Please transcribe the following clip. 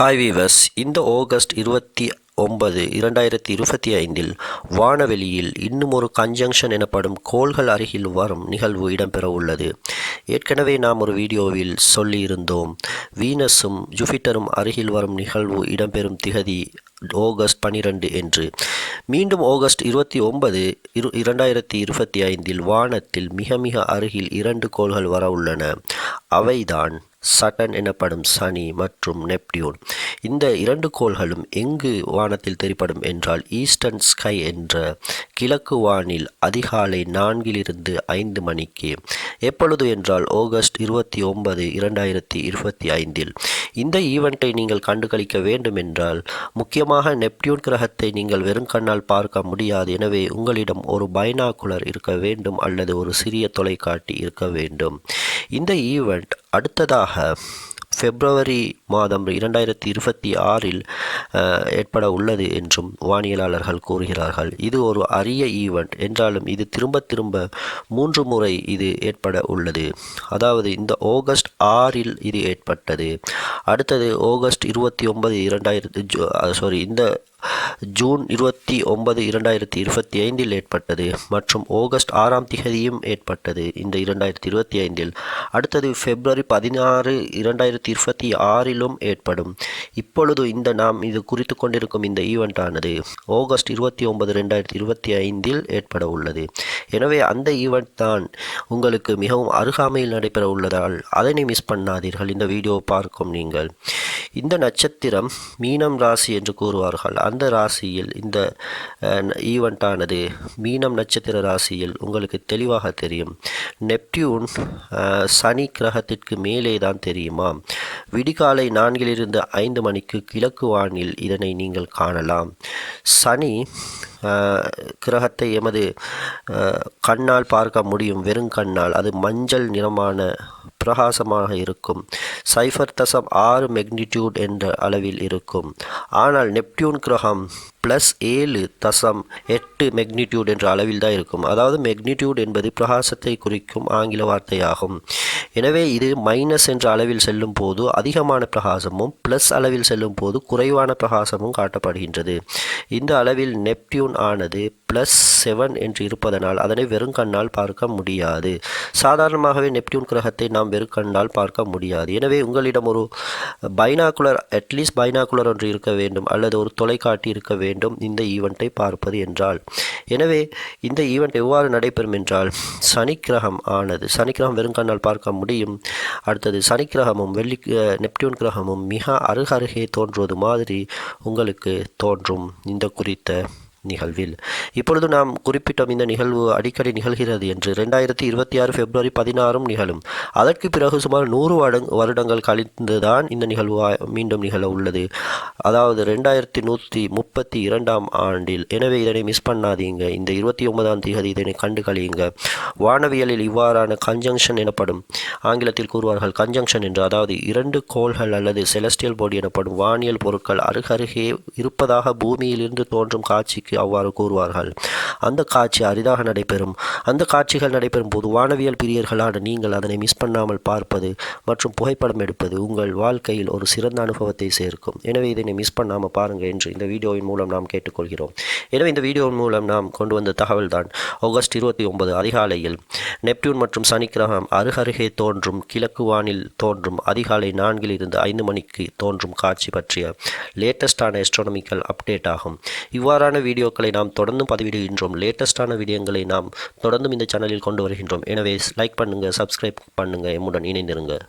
Hi viewers இந்த August இருபத்தி ஒன்பது இரண்டாயிரத்தி இருபத்தி ஐந்தில் வானவெளியில் இன்னும் ஒரு கன்ஜங்ஷன் எனப்படும் கோள்கள் அருகில் வரும் நிகழ்வு இடம்பெற உள்ளது. ஏற்கனவே நாம் ஒரு வீடியோவில் சொல்லியிருந்தோம் வீனஸும் ஜூபிட்டரும் அருகில் வரும் நிகழ்வு இடம்பெறும் திகதி ஆகஸ்ட் பனிரெண்டு என்று. மீண்டும் ஆகஸ்ட் இருபத்தி ஒன்பது இரு இரண்டாயிரத்தி இருபத்தி ஐந்தில் வானத்தில் மிக மிக அருகில் இரண்டு கோள்கள் வர உள்ளன. அவைதான் சட்டன் எனப்படும் சனி மற்றும் நெப்டியூன். இந்த இரண்டு கோள்களும் எங்கு வானத்தில் தெரிப்படும் என்றால் ஈஸ்டர்ன் ஸ்கை என்ற கிழக்கு வானில் அதிகாலை நான்கிலிருந்து ஐந்து மணிக்கு. எப்பொழுது என்றால் ஆகஸ்ட் இருபத்தி ஒன்பது இரண்டாயிரத்தி இருபத்தி ஐந்தில் இந்த ஈவெண்ட்டை நீங்கள் கண்டுகளிக்க வேண்டும் என்றால் முக்கியமாக நெப்டியூன் கிரகத்தை நீங்கள் வெறும் கண்ணால் பார்க்க முடியாது. எனவே உங்களிடம் ஒரு பைனாகுலர் இருக்க வேண்டும் அல்லது ஒரு சிறிய தொலைக்காட்டி இருக்க வேண்டும். இந்த ஈவெண்ட் அடுத்ததாக பிப்ரவரி மாதம் இரண்டாயிரத்தி இருபத்தி ஆறில் ஏற்பட உள்ளது என்றும் வானியலாளர்கள் கூறுகிறார்கள். இது ஒரு அரிய ஈவெண்ட் என்றாலும் இது திரும்ப திரும்ப மூன்று முறை இது ஏற்பட உள்ளது. அதாவது இந்த ஆகஸ்ட் ஆறில் இது ஏற்பட்டது. அடுத்தது ஆகஸ்ட் இருபத்தி ஒன்பது இரண்டாயிரத்தி சாரி இந்த ஜூன் இருபத்தி ஒன்பது இரண்டாயிரத்தி இருபத்தி ஐந்தில் ஏற்பட்டது மற்றும் ஆகஸ்ட் ஆறாம் திகதியும் ஏற்பட்டது இந்த இரண்டாயிரத்தி இருபத்தி ஐந்தில். அடுத்தது பிப்ரவரி பதினாறு இரண்டாயிரத்தி இருபத்தி ஆறிலும் ஏற்படும். இப்பொழுது இந்த நாம் இது குறித்து கொண்டிருக்கும் இந்த ஈவெண்ட் ஆனது ஆகஸ்ட் இருபத்தி ஒன்பது ரெண்டாயிரத்தி இருபத்தி ஐந்தில் ஏற்பட உள்ளது. எனவே அந்த ஈவெண்ட் தான் உங்களுக்கு மிகவும் அருகாமையில் நடைபெற உள்ளதால் அதனை மிஸ் பண்ணாதீர்கள். இந்த வீடியோ பார்க்கும் நீங்கள். இந்த நட்சத்திரம் மீனம் ராசி என்று கூறுவார்கள். அந்த ராசியில் இந்த ஈவெண்ட்டானது மீனம் நட்சத்திர ராசியில் உங்களுக்கு தெளிவாக தெரியும். நெப்டியூன் சனி கிரகத்திற்கு மேலே தான் தெரியுமா? விடிகாலை நான்கிலிருந்து ஐந்து மணிக்கு கிழக்கு வானில் இதனை நீங்கள் காணலாம். சனி கிரகத்தை எமது கண்ணால் பார்க்க முடியும். வெறும் கண்ணால். அது மஞ்சள் நிறமான பிரகாசமாக இருக்கும். சைஃபர் தசம் ஆறு மெக்னிடியூட் என்ற அளவில் இருக்கும். ஆனால் நெப்டியூன் கிரகம் ப்ளஸ் ஏழு தசம் எட்டு மெக்னிடியூட் என்ற அளவில் தான் இருக்கும். அதாவது மெக்னிடியூட் என்பது பிரகாசத்தை குறிக்கும் ஆங்கில வார்த்தையாகும். எனவே இது மைனஸ் என்ற அளவில் செல்லும் போது அதிகமான பிரகாசமும் ப்ளஸ் அளவில் செல்லும் போது குறைவான பிரகாசமும் காட்டப்படுகின்றது. இந்த அளவில் நெப்டியூன் ஆனது ப்ளஸ் செவன் என்று இருப்பதனால் அதனை வெறும் கண்ணால் பார்க்க முடியாது. சாதாரணமாகவே நெப்டியூன் கிரகத்தை நாம் வெறும் கண்ணால் பார்க்க முடியாது. எனவே உங்களிடம் ஒரு பைனாகுலர் அட்லீஸ்ட் பைனாகுலர் ஒன்று இருக்க வேண்டும் அல்லது ஒரு தொலைக்காட்டி இருக்க வேண்டும் இந்த ஈவெண்ட்டை பார்ப்பது என்றால். எனவே இந்த ஈவெண்ட் எவ்வாறு நடைபெறும் என்றால் சனிக்கிரகம் ஆனது சனிக்கிரகம் வெறும் கண்ணால் பார்க்க முடியும். அடுத்தது சனிக்கிரகமும் வெள்ளி நெப்டியூன் கிரகமும் மிக அருகருகே தோன்றுவது மாதிரி உங்களுக்கு தோன்றும். இந்த குறித்த நிகழ்வில். இப்பொழுது நாம் குறிப்பிட்டோம் இந்த நிகழ்வு அடிக்கடி நிகழ்கிறது என்று. ரெண்டாயிரத்தி இருபத்தி ஆறு பிப்ரவரி பதினாறும் நிகழும். அதற்கு பிறகு சுமார் நூறு வருடங்கள் கழிந்துதான் இந்த நிகழ்வு மீண்டும் நிகழ உள்ளது. அதாவது ரெண்டாயிரத்தி நூற்றி முப்பத்தி இரண்டாம் ஆண்டில். எனவே இதனை மிஸ் பண்ணாதீங்க. இந்த இருபத்தி ஒன்பதாம் தேதி இதனை கண்டு கழியுங்க. வானவியலில் இவ்வாறான கன்ஜங்ஷன் எனப்படும் ஆங்கிலத்தில் கூறுவார்கள் கன்ஜங்ஷன் என்று. அதாவது இரண்டு கோள்கள் அல்லது செலஸ்டியல் போடி எனப்படும் வானியல் பொருட்கள் அருகருகே இருப்பதாக பூமியிலிருந்து தோன்றும் காட்சிக்கு காட்சிக்கு அவ்வாறு கூறுவார்கள். அந்த காட்சி அரிதாக நடைபெறும். அந்த காட்சிகள் நடைபெறும் போது வானவியல் பிரியர்களான நீங்கள் அதனை மிஸ் பண்ணாமல் பார்ப்பது மற்றும் புகைப்படம் எடுப்பது உங்கள் வாழ்க்கையில் ஒரு சிறந்த அனுபவத்தை சேர்க்கும். எனவே இதனை மிஸ் பண்ணாமல் பாருங்கள் என்று இந்த வீடியோவின் மூலம் நாம் கேட்டுக்கொள்கிறோம். எனவே இந்த வீடியோவின் மூலம் நாம் கொண்டு வந்த தகவல் தான் ஆகஸ்ட் இருபத்தி ஒன்பது அதிகாலையில் நெப்டியூன் மற்றும் சனிக்கிரகம் அருகருகே தோன்றும் கிழக்கு வானில் தோன்றும் அதிகாலை நான்கில் இருந்து ஐந்து மணிக்கு தோன்றும் காட்சி பற்றிய லேட்டஸ்டான எஸ்ட்ரானமிக்கல் அப்டேட் ஆகும். இவ்வாறான வீடியோ வீடியோக்களை நாம் தொடர்ந்து பதிவிடுகின்றோம். லேட்டஸ்டான வீடியோங்களை நாம் தொடர்ந்தும் இந்த சேனலில் கொண்டு வருகின்றோம். எனவே லைக் பண்ணுங்கள் சப்ஸ்கிரைப் பண்ணுங்கள் எம்முடன் இணைந்திருங்க.